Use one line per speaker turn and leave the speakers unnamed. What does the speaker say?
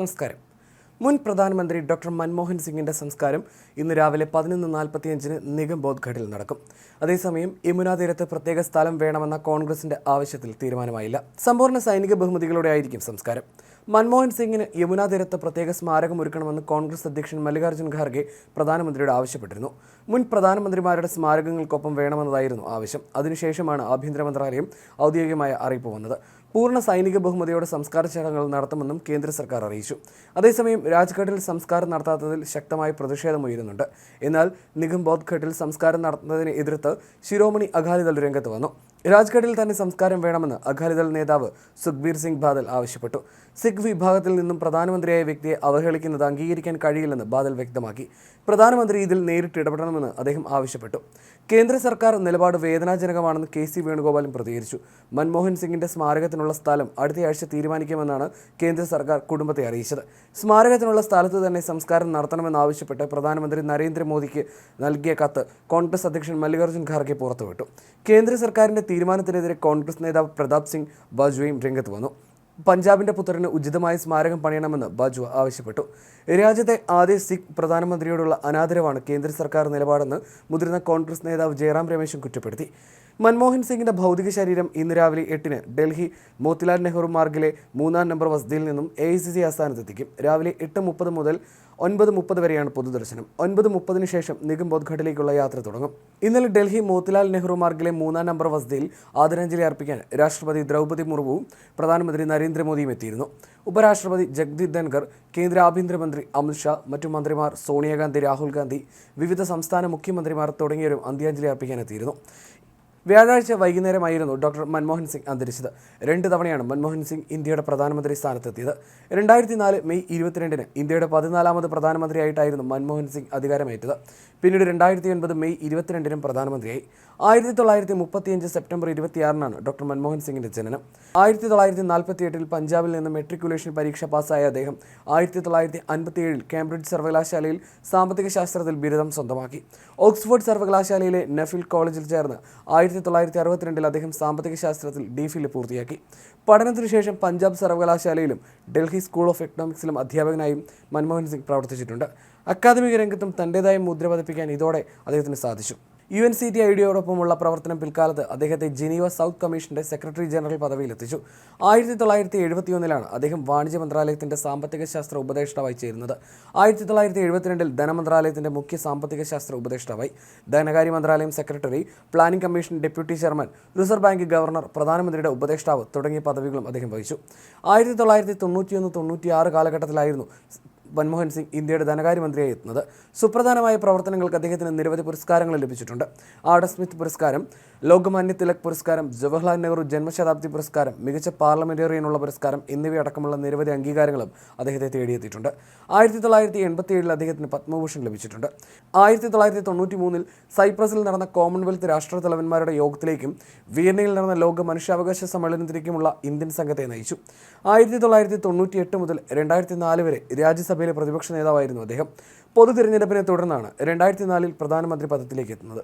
നമസ്കാരം. മുൻ പ്രധാനമന്ത്രി ഡോക്ടർ മൻമോഹൻ സിംഗിന്റെ സംസ്കാരം ഇന്ന് രാവിലെ പതിനൊന്ന് നാൽപ്പത്തിയഞ്ചിന് നിഗം ബോധ്ഘട്ടിൽ നടക്കും. അതേസമയം യമുനാ തീരത്ത് പ്രത്യേക സ്ഥലം വേണമെന്ന കോൺഗ്രസിന്റെ ആവശ്യത്തിൽ തീരുമാനമായില്ല. സമ്പൂർണ സൈനിക ബഹുമതികളോടെ ആയിരിക്കും സംസ്കാരം. മൻമോഹൻ സിംഗിന് യമുനാ തീരത്ത് പ്രത്യേക സ്മാരകം ഒരുക്കണമെന്ന് കോൺഗ്രസ് അധ്യക്ഷൻ മല്ലികാർജുൻ ഖാർഗെ പ്രധാനമന്ത്രിയോട് ആവശ്യപ്പെട്ടിരുന്നു. മുൻ പ്രധാനമന്ത്രിമാരുടെ സ്മാരകങ്ങൾക്കൊപ്പം വേണമെന്നതായിരുന്നു ആവശ്യം. അതിനുശേഷമാണ് ആഭ്യന്തര മന്ത്രാലയം ഔദ്യോഗികമായ അറിയിപ്പ് വന്നത്. പൂർണ സൈനിക ബഹുമതിയോടെ സംസ്കാര ചടങ്ങുകൾ നടത്തുമെന്നും കേന്ദ്ര സർക്കാർ അറിയിച്ചു. അതേസമയം രാജ്ഘട്ടിൽ സംസ്കാരം നടത്താത്തതിൽ ശക്തമായ പ്രതിഷേധമുയരുന്നുണ്ട് എന്നാൽ നിഗം ബോധ്ഘട്ടിൽ സംസ്കാരം നടത്തുന്നതിനെ എതിർത്ത് ശിരോമണി അകാലിദൾ രംഗത്ത് വന്നു. രാജ്ഘട്ടിൽ തന്നെ സംസ്കാരം വേണമെന്ന് അകാലിദൾ നേതാവ് സുഖ്ബീർ സിംഗ് ബാദൽ ആവശ്യപ്പെട്ടു. സിഖ് വിഭാഗത്തിൽ നിന്നും പ്രധാനമന്ത്രിയായ വ്യക്തിയെ അവഹേളിക്കുന്നത് അംഗീകരിക്കാൻ കഴിയില്ലെന്ന് ബാദൽ വ്യക്തമാക്കി. പ്രധാനമന്ത്രി ഇതിൽ നേരിട്ട് ഇടപെടണമെന്ന് അദ്ദേഹം ആവശ്യപ്പെട്ടു. കേന്ദ്ര സർക്കാർ നിലപാട് വേദനാജനകമാണെന്ന് കെ സി വേണുഗോപാലും പ്രതികരിച്ചു. മൻമോഹൻ സിംഗിന്റെ സ്മാരകത്തിനുള്ള സ്ഥലം അടുത്തയാഴ്ച തീരുമാനിക്കുമെന്നാണ് കേന്ദ്ര സർക്കാർ കുടുംബത്തെ അറിയിച്ചത്. സ്മാരകത്തിനുള്ള സ്ഥലത്ത് തന്നെ സംസ്കാരം നടത്തണമെന്നാവശ്യപ്പെട്ട് പ്രധാനമന്ത്രി നരേന്ദ്രമോദിക്ക് നൽകിയ കത്ത് കോൺഗ്രസ് അധ്യക്ഷൻ മല്ലികാർജുൻ ഖാർഗെ പുറത്തുവിട്ടു. കേന്ദ്ര സർക്കാരിന്റെ തീരുമാനത്തിനെതിരെ കോൺഗ്രസ് നേതാവ് പ്രതാപ് സിംഗ് ബാജ്വയും രംഗത്ത് വന്നു. പഞ്ചാബിന്റെ പുത്രന് ഉചിതമായ സ്മാരകം പണിയണമെന്ന് ബാജു ആവശ്യപ്പെട്ടു. രാജ്യത്തെ ആദ്യ സിഖ് പ്രധാനമന്ത്രിയോടുള്ള അനാദരവാണ് കേന്ദ്ര സർക്കാർ നിലപാടെന്ന് മുതിർന്ന കോൺഗ്രസ് നേതാവ് ജയറാം രമേശും കുറ്റപ്പെടുത്തി. മൻമോഹൻ സിംഗിന്റെ ഭൗതിക ശരീരം ഇന്ന് രാവിലെ എട്ടിന് ഡൽഹി മോത്തിലാൽ നെഹ്റു മാർഗിലെ മൂന്നാം നമ്പർ വസതിയിൽ നിന്നും എ ഐ സി സി ആസ്ഥാനത്തെത്തിക്കും. രാവിലെ എട്ട് മുപ്പത് മുതൽ ഒൻപത് മുപ്പത് വരെയാണ് പൊതുദർശനം. ഒൻപത് മുപ്പതിന് ശേഷം നിഗം ബോധ്ഘട്ടിലേക്കുള്ള യാത്ര തുടങ്ങും. ഇന്നലെ ഡൽഹി മോത്തിലാൽ നെഹ്റു മാർഗിലെ മൂന്നാം നമ്പർ വസതിയിൽ ആദരാഞ്ജലി അർപ്പിക്കാൻ രാഷ്ട്രപതി ദ്രൗപദി മുർമുവും പ്രധാനമന്ത്രി നരേന്ദ്രമോദിയും എത്തിയിരുന്നു. ഉപരാഷ്ട്രപതി ജഗ്ദീപ് ധൻഖർ കേന്ദ്ര ആഭ്യന്തരമന്ത്രി അമിത്ഷാ മറ്റു മന്ത്രിമാർ സോണിയാഗാന്ധി രാഹുൽ ഗാന്ധി വിവിധ സംസ്ഥാന മുഖ്യമന്ത്രിമാർ തുടങ്ങിയവരും അന്ത്യാഞ്ജലി അർപ്പിക്കാനെത്തിയിരുന്നു വ്യാഴാഴ്ച വൈകുന്നേരമായിരുന്നു ഡോക്ടർ മൻമോഹൻ സിംഗ് അന്തരിച്ചത്. രണ്ട് തവണയാണ് മൻമോഹൻ സിംഗ് ഇന്ത്യയുടെ പ്രധാനമന്ത്രി സ്ഥാനത്തെത്തിയത്. രണ്ടായിരത്തി നാല് മെയ് ഇരുപത്തിരണ്ടിന് ഇന്ത്യയുടെ പതിനാലാമത് പ്രധാനമന്ത്രിയായിട്ടായിരുന്നു മൻമോഹൻ സിംഗ് അധികാരമേറ്റത്. പിന്നീട് രണ്ടായിരത്തി ഒൻപത് മെയ് ഇരുപത്തിരണ്ടിനും പ്രധാനമന്ത്രിയായി. ആയിരത്തി തൊള്ളായിരത്തി മുപ്പത്തിയഞ്ച് സെപ്റ്റംബർ ഇരുപത്തിയാറിനാണ് ഡോക്ടർ മൻമോഹൻ സിംഗിന്റെ ജനനം. ആയിരത്തി തൊള്ളായിരത്തി നാൽപ്പത്തി എട്ടിൽ പഞ്ചാബിൽ നിന്ന് മെട്രിക്കുലേഷൻ പരീക്ഷ പാസ്സായ അദ്ദേഹം ആയിരത്തി തൊള്ളായിരത്തി അൻപത്തിയേഴിൽ കേംബ്രിഡ്ജ് സർവകലാശാലയിൽ സാമ്പത്തിക ശാസ്ത്രത്തിൽ ബിരുദം സ്വന്തമാക്കി. ഓക്സ്ഫോർഡ് സർവകലാശാലയിലെ നെഫിൽ കോളേജിൽ ചേർന്ന് ആയിരത്തി തൊള്ളായിരത്തി അറുപത്തിരണ്ടിൽ അദ്ദേഹം സാമ്പത്തിക ശാസ്ത്രത്തിൽ ഡി ഫിൽ പൂർത്തിയാക്കി. പഠനത്തിനു ശേഷം പഞ്ചാബ് സർവകലാശാലയിലും ഡൽഹി സ്കൂൾ ഓഫ് എക്കണോമിക്സിലും അധ്യാപകനായും മൻമോഹൻ സിംഗ് പ്രവർത്തിച്ചിട്ടുണ്ട്. അക്കാദമിക രംഗത്തും തന്റെതായ മുദ്ര പതിപ്പിക്കാൻ ഇതോടെ അദ്ദേഹത്തിന് സാധിച്ചു. യു എൻ സി ടി ഐഡിയോടൊപ്പമുള്ള പ്രവർത്തനം പിൽക്കാലത്ത് അദ്ദേഹത്തെ ജനീവ സൗത്ത് കമ്മീഷന്റെ സെക്രട്ടറി ജനറൽ പദവിയിലെത്തിച്ചു. ആയിരത്തി തൊള്ളായിരത്തി എഴുപത്തിയൊന്നിലാണ് അദ്ദേഹം വാണിജ്യ മന്ത്രാലയത്തിന്റെ സാമ്പത്തിക ശാസ്ത്ര ഉപദേഷ്ടാവായി ചേരുന്നത്. ആയിരത്തി തൊള്ളായിരത്തി എഴുപത്തിരണ്ടിൽ ധനമന്ത്രാലയത്തിന്റെ മുഖ്യ സാമ്പത്തിക ശാസ്ത്ര ഉപദേഷ്ടാവായി. ധനകാര്യ മന്ത്രാലയം secretary planning commission deputy chairman reserve bank governor പ്രധാനമന്ത്രിയുടെ ഉപദേഷ്ടാവ് തുടങ്ങിയ പദവികളും അദ്ദേഹം വഹിച്ചു. ആയിരത്തി തൊള്ളായിരത്തി തൊണ്ണൂറ്റിയൊന്ന് തൊണ്ണൂറ്റിയാറ് കാലഘട്ടത്തിലായിരുന്നു മൻമോഹൻ സിംഗ് ഇന്ത്യയുടെ ധനകാര്യമന്ത്രിയായി എത്തുന്നത് സുപ്രധാനമായ പ്രവർത്തനങ്ങൾക്ക് അദ്ദേഹത്തിന് നിരവധി പുരസ്കാരങ്ങൾ ലഭിച്ചിട്ടുണ്ട്. ആഡ സ്മിത്ത് പുരസ്കാരം ലോകമാന്യ തിലക് പുരസ്കാരം ജവഹർലാൽ നെഹ്റു ജന്മശതാബ്ദി പുരസ്കാരം മികച്ച പാർലമെന്റേറിയനുള്ള പുരസ്കാരം എന്നിവയടക്കമുള്ള നിരവധി അംഗീകാരങ്ങളും അദ്ദേഹത്തെ തേടിയെത്തിയിട്ടുണ്ട്. ആയിരത്തി തൊള്ളായിരത്തി എൺപത്തി ഏഴിൽ അദ്ദേഹത്തിന് പത്മഭൂഷൺ ലഭിച്ചിട്ടുണ്ട്. ആയിരത്തി തൊള്ളായിരത്തി തൊണ്ണൂറ്റി മൂന്നിൽ സൈപ്രസിൽ നടന്ന കോമൺവെൽത്ത് രാഷ്ട്രതലവന്മാരുടെ യോഗത്തിലേക്കും വിയന്നയിൽ നടന്ന ലോക മനുഷ്യാവകാശ സമ്മേളനത്തിലേക്കുമുള്ള ഇന്ത്യൻ സംഘത്തെ നയിച്ചു. ആയിരത്തി തൊള്ളായിരത്തി തൊണ്ണൂറ്റി എട്ട് മുതൽ രണ്ടായിരത്തി നാല് വരെ രാജ്യസഭയിലെ പ്രതിപക്ഷ നേതാവായിരുന്നു അദ്ദേഹം. പൊതു തിരഞ്ഞെടുപ്പിനെ തുടർന്നാണ് രണ്ടായിരത്തി നാലിൽ പ്രധാനമന്ത്രി പദത്തിലേക്ക് എത്തുന്നത്.